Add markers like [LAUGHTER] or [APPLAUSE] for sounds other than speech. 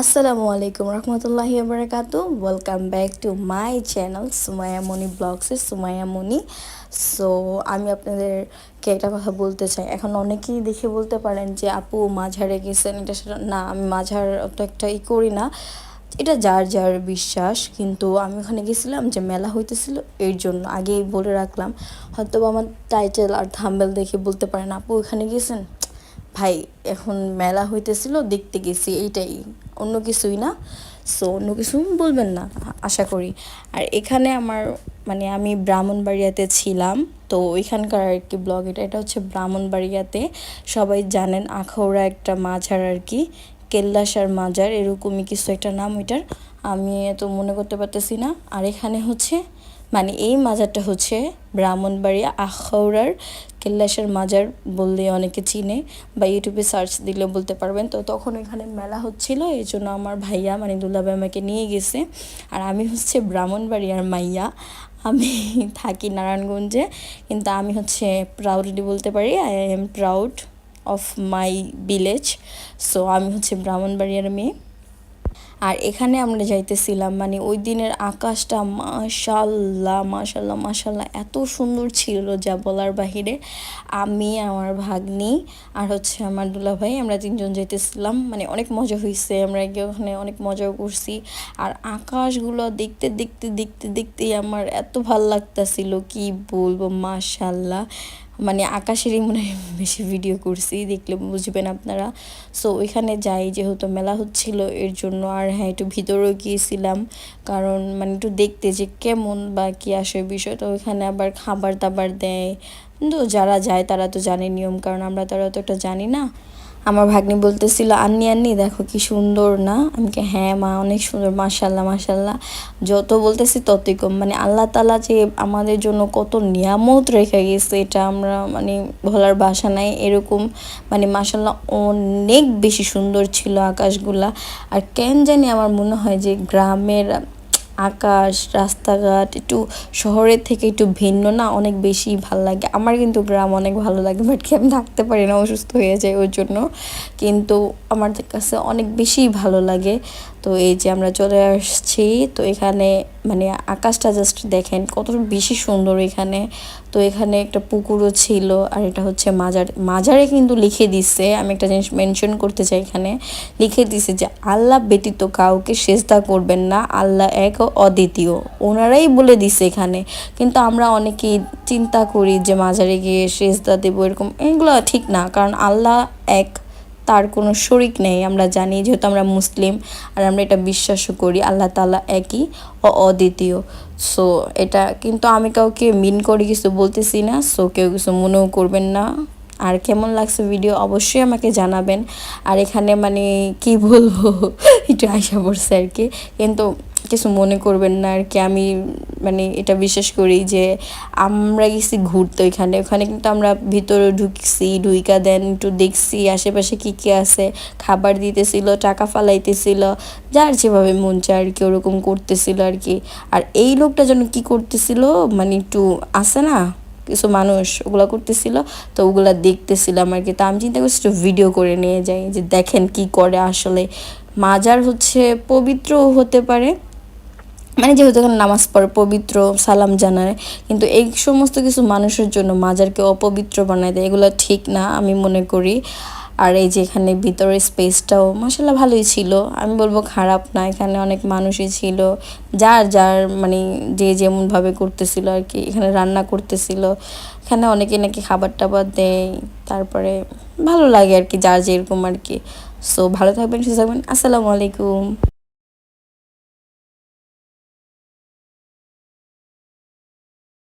আসসালামু আলাইকুম রহমতুল্লাহি বারাকাতু welcome back to my channel Sumaya Moni ব্লগসের Sumaiya Moni so আমি আপনাদেরকে একটা কথা বলতে চাই। এখন অনেকেই দেখে বলতে পারেন যে, আপু, মাঝারে গেছেন, এটা সেটা না, আমি মাঝার অত একটা ই করি না। এটা যার যার বিশ্বাস, কিন্তু আমি ওখানে গেছিলাম যে মেলা হইতেছিল, এর জন্য আগেই বলে রাখলাম। হয়তো আমার টাইটেল আর থাম্বেল দেখে বলতে পারেন, আপু, ওখানে গেছেন? ভাই, এখন মেলা হইতেছিল, দেখতে গেছি, এইটাই, অন্য কিছুই না। সো অন্য কিছু বলবেন না, আশা করি। আর এখানে আমার মানে আমি ব্রাহ্মণবাড়িয়াতে ছিলাম, তো ওইখানকার আর কি ব্লগ এটা এটা হচ্ছে ব্রাহ্মণবাড়িয়াতে। সবাই জানেন, আখাউড়া একটা মাঝার আর কি কেল্লাসার মাজার এরকমই কিছু একটা নাম ওইটার। আমি এত মনে করতে পারতেছি না। আর এখানে হচ্ছে মানে এই মাজারটা হচ্ছে ব্রাহ্মণবাড়িয়া আখাউড়ার কেল্লাসের মাজার বললে অনেকে চিনে বা ইউটিউবে সার্চ দিলে বলতে পারবেন। তো তখন এখানে মেলা হচ্ছিল, এই জন্য আমার ভাইয়া মানে দুলাভাই আমাকে নিয়ে গেছে। আর আমি হচ্ছে ব্রাহ্মণবাড়িয়ার মাইয়া। আমি [LAUGHS] থাকি নারায়ণগঞ্জে, কিন্তু আমি হচ্ছে প্রাউডলি বলতে পারি I am proud of my village so আমি হচ্ছে ব্রাহ্মণবাড়িয়ার মেয়ে। আর এখানে আমরা যাইতেছিলাম মানে ওই দিনের আকাশটা মাশাল্লাহ মাশাল্লাহ মাশাল্লাহ, এত সুন্দর ছিল যা বলার বাহিরে। আমি, আমার ভাগ্নি আর হচ্ছে আমার দুলা ভাই আমরা তিনজন যাইতেছিলাম মানে অনেক মজা হয়েছে আমরা গিয়ে ওখানে অনেক মজাও করছি। আর আকাশগুলো দেখতে দেখতে দেখতে, দেখতেই আমার এত ভালো লাগতেছিল, কি বলব, মাশাল্লাহ। মানে আকাশেরই মনে হয় [LAUGHS] বেশি ভিডিও করছি, দেখলে বুঝবেন আপনারা। সো ওইখানে যাই, যেহেতু মেলা হচ্ছিল, এর জন্য আর হ্যাঁ একটু ভিতরেও গিয়েছিলাম। কারণ মানে একটু দেখতে যে কেমন বা কী আসে বিষয়, তো ওইখানে আবার খাবার দাবার দেয়। কিন্তু যারা যায়, তারা তো জানে নিয়ম, কারণ আমরা তারা তো একটা জানি না। আমার ভাগ্নি বলতেছিল, আন্নি আন্নি, দেখো কি সুন্দর না? আমি হ্যাঁ মা, অনেক সুন্দর মাসাল্লাহ মাসাল্লাহ যত বলতেছি ততই কম। মানে আল্লাহ তালা যে আমাদের জন্য কত নিয়ামত রেখে গেছে, এটা আমরা মানে বলার বাসা নাই। এরকম মানে মাসাল্লাহ অনেক বেশি সুন্দর ছিল আকাশগুলা। আর কেন জানি আমার মনে হয় যে গ্রামের আকাশ, রাস্তাঘাট একটু শহরের থেকে একটু ভিন্ন না? অনেক বেশি ভালো লাগে। আমার কিন্তু গ্রাম অনেক ভালো লাগে বাট কি আমি থাকতে পারি না, অসুস্থ হয়ে যায় ওর জন্য। কিন্তু আমার কাছে অনেক বেশি ভালো লাগে। তো এই যে আমরা চলে আসছি, তো এখানে মানে আকাশটা জাস্ট দেখেন কত বেশি সুন্দর এখানে। তো এখানে একটা পুকুরও ছিল আর এটা হচ্ছে মাজার। মাজারে কিন্তু লিখে দিছে, আমি একটা জিনিস মেনশন করতে চাই এখানে। লিখে দিছে যে, আল্লাহ ব্যতীত কাউকে সেজদা করবেন না, আল্লাহ এক অদ্বিতীয়। ওনারাই বলে দিছে এখানে। কিন্তু আমরা অনেকেই চিন্তা করি যে, মাজারে গিয়ে সেজদা দেবো, এরকম। এগুলো ঠিক না, কারণ আল্লাহ এক তার কোনো শরিক নেই। আমরা জানি যেহেতু আমরা মুসলিম আর আমরা এটা বিশ্বাসও করি, আল্লাহ তালা একই ও অদ্বিতীয়। সো এটা কিন্তু আমি কাউকে মিন করে, কিছু বলতেছি না সো কেউ কিছু মনেও করবেন না। আর কেমন লাগছে ভিডিও অবশ্যই আমাকে জানাবেন। আর এখানে মানে কি বলব, [LAUGHS] একটু আশা পড়ছে আর কি। কিন্তু কিছু মনে করবেন না আর কি। আমি মানে এটা বিশ্বাস করি যে আমরা গেছি ঘুরতে ওইখানে। ওখানে কিন্তু আমরা ভিতরে ঢুকছি, ঢুইকা দেন একটু দেখছি আশেপাশে কী কী আছে। খাবার দিতেছিল, টাকা ফালাইতেছিল, যার যেভাবে মন চায় আর কি ওরকম করতেছিল আর কি। আর এই লোকটা যেন কি করতেছিল মানে একটু আছে না, কিছু মানুষ ওগুলো করতেছিল, তো ওগুলো দেখতেছিলাম আর কি। তো আমি চিন্তা করছি একটু ভিডিও করে নিয়ে যাই যে দেখেন কি করে আসলে। মাজার হচ্ছে পবিত্রও হতে পারে মানে যেহেতু এখানে নামাজ পড়ে, পবিত্র, সালাম জানায়, কিন্তু এই সমস্ত কিছু মানুষের জন্য মাজারকে অপবিত্র বানায় দেয়, এগুলো ঠিক না আমি মনে করি। আর এই যে এখানে ভিতরের স্পেসটাও মাসাল্লাহ ভালোই ছিল, আমি বলব খারাপ না, এখানে অনেক মানুষই ছিল, যার যার মানে যে যেমনভাবে করতেছিল আর কি, এখানে রান্না করতেছিল, এখানে অনেকে নাকি খাবার টাবার দেয়, তারপরে ভালো লাগে আর কি, যার যেরকম আর কি। সো ভালো থাকবেন, সুস্থ থাকবেন, আসসালামু আলাইকুম।